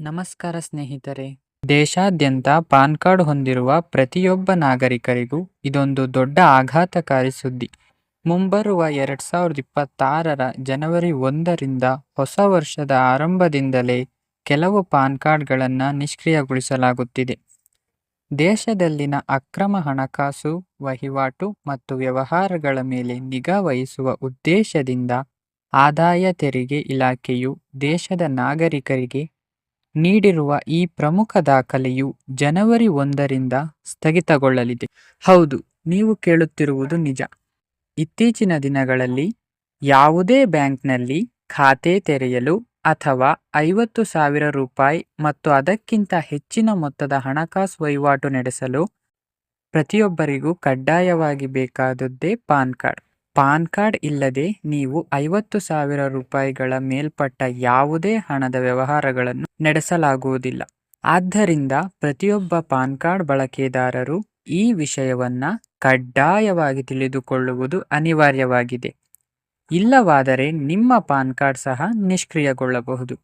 ನಮಸ್ಕಾರ ಸ್ನೇಹಿತರೆ. ದೇಶಾದ್ಯಂತ ಪಾನ್ ಕಾರ್ಡ್ ಹೊಂದಿರುವ ಪ್ರತಿಯೊಬ್ಬ ನಾಗರಿಕರಿಗೂ ಇದೊಂದು ದೊಡ್ಡ ಆಘಾತಕಾರಿ ಸುದ್ದಿ. ಮುಂಬರುವ ಎರಡ್ ಸಾವಿರದ ಇಪ್ಪತ್ತಾರರ ಜನವರಿ ಒಂದರಿಂದ ಹೊಸ ವರ್ಷದ ಆರಂಭದಿಂದಲೇ ಕೆಲವು ಪಾನ್ ಕಾರ್ಡ್ಗಳನ್ನು ನಿಷ್ಕ್ರಿಯಗೊಳಿಸಲಾಗುತ್ತಿದೆ. ದೇಶದಲ್ಲಿನ ಅಕ್ರಮ ಹಣಕಾಸು, ವಹಿವಾಟು ಮತ್ತು ವ್ಯವಹಾರಗಳ ಮೇಲೆ ನಿಗಾ ವಹಿಸುವ ಉದ್ದೇಶದಿಂದ ಆದಾಯ ತೆರಿಗೆ ಇಲಾಖೆಯು ದೇಶದ ನಾಗರಿಕರಿಗೆ ನೀಡಿರುವ ಈ ಪ್ರಮುಖ ದಾಖಲೆಯು ಜನವರಿ ಒಂದರಿಂದ ಸ್ಥಗಿತಗೊಳ್ಳಲಿದೆ. ಹೌದು, ನೀವು ಕೇಳುತ್ತಿರುವುದು ನಿಜ. ಇತ್ತೀಚಿನ ದಿನಗಳಲ್ಲಿ ಯಾವುದೇ ಬ್ಯಾಂಕ್ನಲ್ಲಿ ಖಾತೆ ತೆರೆಯಲು ಅಥವಾ ಐವತ್ತು ಸಾವಿರ ರೂಪಾಯಿ ಮತ್ತು ಅದಕ್ಕಿಂತ ಹೆಚ್ಚಿನ ಮೊತ್ತದ ಹಣಕಾಸು ವಹಿವಾಟು ನಡೆಸಲು ಪ್ರತಿಯೊಬ್ಬರಿಗೂ ಕಡ್ಡಾಯವಾಗಿ ಬೇಕಾದದ್ದೇ ಪಾನ್ ಕಾರ್ಡ್. ಪಾನ್ ಕಾರ್ಡ್ ಇಲ್ಲದೆ ನೀವು ಐವತ್ತು ಸಾವಿರ ರೂಪಾಯಿಗಳ ಮೇಲ್ಪಟ್ಟ ಯಾವುದೇ ಹಣದ ವ್ಯವಹಾರಗಳನ್ನು ನಡೆಸಲಾಗುವುದಿಲ್ಲ. ಆದ್ದರಿಂದ ಪ್ರತಿಯೊಬ್ಬ ಪಾನ್ ಕಾರ್ಡ್ ಬಳಕೆದಾರರು ಈ ವಿಷಯವನ್ನ ಕಡ್ಡಾಯವಾಗಿ ತಿಳಿದುಕೊಳ್ಳುವುದು ಅನಿವಾರ್ಯವಾಗಿದೆ. ಇಲ್ಲವಾದರೆ ನಿಮ್ಮ ಪಾನ್ ಕಾರ್ಡ್ ಸಹ ನಿಷ್ಕ್ರಿಯಗೊಳ್ಳಬಹುದು.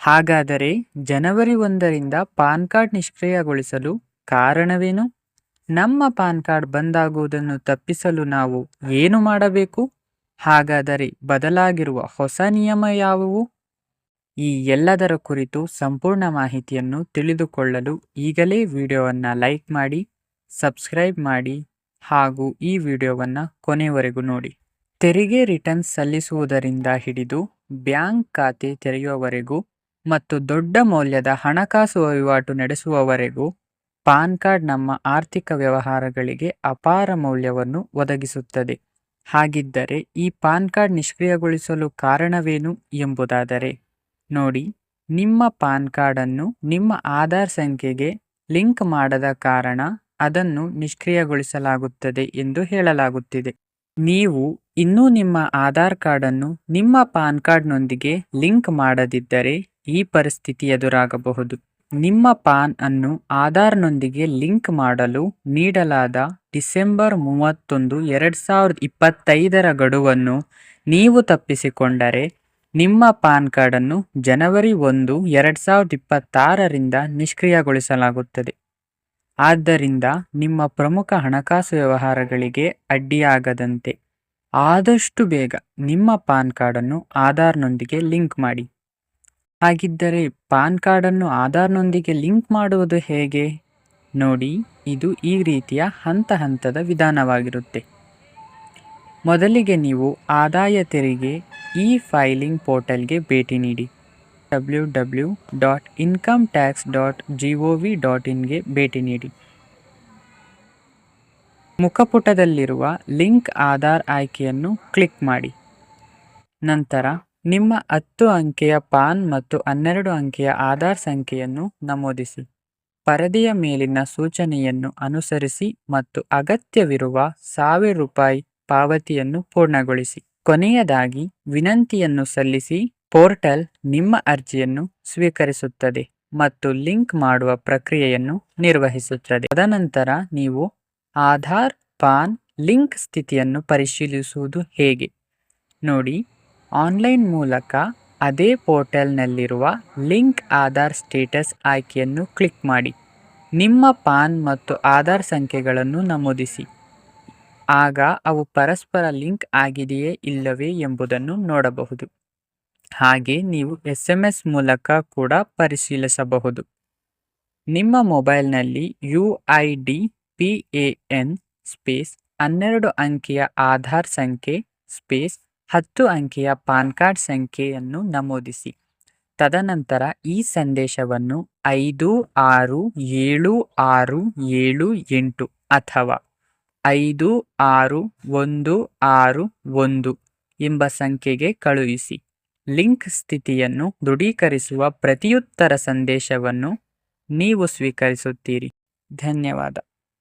ಹಾಗಾದರೆ ಜನವರಿ ಒಂದರಿಂದ ಪಾನ್ ಕಾರ್ಡ್ ನಿಷ್ಕ್ರಿಯಗೊಳಿಸಲು ಕಾರಣವೇನು? ನಮ್ಮ ಪಾನ್ ಕಾರ್ಡ್ ಬಂದಾಗುವುದನ್ನು ತಪ್ಪಿಸಲು ನಾವು ಏನು ಮಾಡಬೇಕು? ಹಾಗಾದರೆ ಬದಲಾಗಿರುವ ಹೊಸ ನಿಯಮ ಯಾವುವು? ಈ ಎಲ್ಲದರ ಕುರಿತು ಸಂಪೂರ್ಣ ಮಾಹಿತಿಯನ್ನು ತಿಳಿದುಕೊಳ್ಳಲು ಈಗಲೇ ವಿಡಿಯೋವನ್ನು ಲೈಕ್ ಮಾಡಿ, ಸಬ್ಸ್ಕ್ರೈಬ್ ಮಾಡಿ ಹಾಗೂ ಈ ವಿಡಿಯೋವನ್ನು ಕೊನೆವರೆಗೂ ನೋಡಿ. ತೆರಿಗೆ ರಿಟರ್ನ್ಸ್ ಸಲ್ಲಿಸುವುದರಿಂದ ಹಿಡಿದು ಬ್ಯಾಂಕ್ ಖಾತೆ ತೆರೆಯುವವರೆಗೂ ಮತ್ತು ದೊಡ್ಡ ಮೌಲ್ಯದ ಹಣಕಾಸು ವಹಿವಾಟು ನಡೆಸುವವರೆಗೂ ಪಾನ್ ಕಾರ್ಡ್ ನಮ್ಮ ಆರ್ಥಿಕ ವ್ಯವಹಾರಗಳಿಗೆ ಅಪಾರ ಮೌಲ್ಯವನ್ನು ಒದಗಿಸುತ್ತದೆ. ಹಾಗಿದ್ದರೆ ಈ ಪಾನ್ ಕಾರ್ಡ್ ನಿಷ್ಕ್ರಿಯಗೊಳಿಸಲು ಕಾರಣವೇನು ಎಂಬುದಾದರೆ, ನೋಡಿ, ನಿಮ್ಮ ಪಾನ್ ಕಾರ್ಡನ್ನು ನಿಮ್ಮ ಆಧಾರ್ ಸಂಖ್ಯೆಗೆ ಲಿಂಕ್ ಮಾಡದ ಕಾರಣ ಅದನ್ನು ನಿಷ್ಕ್ರಿಯಗೊಳಿಸಲಾಗುತ್ತದೆ ಎಂದು ಹೇಳಲಾಗುತ್ತಿದೆ. ನೀವು ಇನ್ನೂ ನಿಮ್ಮ ಆಧಾರ್ ಕಾರ್ಡನ್ನು ನಿಮ್ಮ ಪಾನ್ ಕಾರ್ಡ್ನೊಂದಿಗೆ ಲಿಂಕ್ ಮಾಡದಿದ್ದರೆ ಈ ಪರಿಸ್ಥಿತಿ ಎದುರಾಗಬಹುದು. ನಿಮ್ಮ ಪಾನ್ ಅನ್ನು ಆಧಾರ್ನೊಂದಿಗೆ ಲಿಂಕ್ ಮಾಡಲು ನೀಡಲಾದ ಡಿಸೆಂಬರ್ ಮೂವತ್ತೊಂದು ಎರಡು ಸಾವಿರದ ಇಪ್ಪತ್ತೈದರ ಗಡುವನ್ನು ನೀವು ತಪ್ಪಿಸಿಕೊಂಡರೆ ನಿಮ್ಮ ಪಾನ್ ಕಾರ್ಡನ್ನು ಜನವರಿ ಒಂದು ಎರಡು ಸಾವಿರದ ಇಪ್ಪತ್ತಾರರಿಂದ ನಿಷ್ಕ್ರಿಯಗೊಳಿಸಲಾಗುತ್ತದೆ. ಆದ್ದರಿಂದ ನಿಮ್ಮ ಪ್ರಮುಖ ಹಣಕಾಸು ವ್ಯವಹಾರಗಳಿಗೆ ಅಡ್ಡಿಯಾಗದಂತೆ ಆದಷ್ಟು ಬೇಗ ನಿಮ್ಮ ಪಾನ್ ಕಾರ್ಡನ್ನು ಆಧಾರ್ನೊಂದಿಗೆ ಲಿಂಕ್ ಮಾಡಿ. ಹಾಗಿದ್ದರೆ ಪಾನ್ ಕಾರ್ಡನ್ನು ಆಧಾರ್ನೊಂದಿಗೆ ಲಿಂಕ್ ಮಾಡುವುದು ಹೇಗೆ? ನೋಡಿ, ಇದು ಈ ರೀತಿಯ ಹಂತ ಹಂತದ ವಿಧಾನವಾಗಿರುತ್ತೆ. ಮೊದಲಿಗೆ ನೀವು ಆದಾಯ ತೆರಿಗೆ ಇ ಫೈಲಿಂಗ್ ಪೋರ್ಟಲ್ಗೆ ಭೇಟಿ ನೀಡಿ. W W dot income tax dot G O V dot ಇನ್ಗೆ ಭೇಟಿ ನೀಡಿ. ಮುಖಪುಟದಲ್ಲಿರುವ ಲಿಂಕ್ ಆಧಾರ್ ಆಯ್ಕೆಯನ್ನು ಕ್ಲಿಕ್ ಮಾಡಿ. ನಂತರ ನಿಮ್ಮ ಹತ್ತು ಅಂಕೆಯ ಪಾನ್ ಮತ್ತು ಹನ್ನೆರಡು ಅಂಕೆಯ ಆಧಾರ್ ಸಂಖ್ಯೆಯನ್ನು ನಮೂದಿಸಿ. ಪರದೆಯ ಮೇಲಿನ ಸೂಚನೆಯನ್ನು ಅನುಸರಿಸಿ ಮತ್ತು ಅಗತ್ಯವಿರುವ ಸಾವಿರ ರೂಪಾಯಿ ಪಾವತಿಯನ್ನು ಪೂರ್ಣಗೊಳಿಸಿ. ಕೊನೆಯದಾಗಿ, ವಿನಂತಿಯನ್ನು ಸಲ್ಲಿಸಿ ಪೋರ್ಟಲ್ ನಿಮ್ಮ ಅರ್ಜಿಯನ್ನು ಸ್ವೀಕರಿಸುತ್ತದೆ ಮತ್ತು ಲಿಂಕ್ ಮಾಡುವ ಪ್ರಕ್ರಿಯೆಯನ್ನು ನಿರ್ವಹಿಸುತ್ತದೆ. ತದನಂತರ ನೀವು ಆಧಾರ್, ಪಾನ್, ಲಿಂಕ್ ಸ್ಥಿತಿಯನ್ನು ಪರಿಶೀಲಿಸುವುದು ಹೇಗೆ? ನೋಡಿ. ಆನ್ಲೈನ್ ಮೂಲಕ ಅದೇ ಪೋರ್ಟಲ್ನಲ್ಲಿರುವ ಲಿಂಕ್ ಆಧಾರ್ ಸ್ಟೇಟಸ್ ಆಯ್ಕೆಯನ್ನು ಕ್ಲಿಕ್ ಮಾಡಿ. ನಿಮ್ಮ ಪಾನ್ ಮತ್ತು ಆಧಾರ್ ಸಂಖ್ಯೆಗಳನ್ನು ನಮೂದಿಸಿ. ಆಗ ಅವು ಪರಸ್ಪರ ಲಿಂಕ್ ಆಗಿದೆಯೇ ಇಲ್ಲವೇ ಎಂಬುದನ್ನು ನೋಡಬಹುದು. ಹಾಗೆ ನೀವು ಎಸ್ ಎಂ ಎಸ್ ಮೂಲಕ ಕೂಡ ಪರಿಶೀಲಿಸಬಹುದು. ನಿಮ್ಮ ಮೊಬೈಲ್ನಲ್ಲಿ U I D P A N space ಹನ್ನೆರಡು ಅಂಕಿಯ ಆಧಾರ್ ಸಂಖ್ಯೆ ಸ್ಪೇಸ್ ಹತ್ತು ಅಂಕಿಯ ಪಾನ್ ಕಾರ್ಡ್ ಸಂಖ್ಯೆಯನ್ನು ನಮೂದಿಸಿ. ತದನಂತರ ಈ ಸಂದೇಶವನ್ನು ಐದು, ಆರು, ಏಳು ಆರು, ಏಳು, ಎಂಟು ಅಥವಾ ಐದು, ಆರು, ಒಂದು ಆರು, ಒಂದು ಎಂಬ ಸಂಖ್ಯೆಗೆ ಕಳುಹಿಸಿ. ಲಿಂಕ್ ಸ್ಥಿತಿಯನ್ನು ದೃಢೀಕರಿಸುವ ಪ್ರತಿಯುತ್ತರ ಸಂದೇಶವನ್ನು ನೀವು ಸ್ವೀಕರಿಸುತ್ತೀರಿ. ಧನ್ಯವಾದ.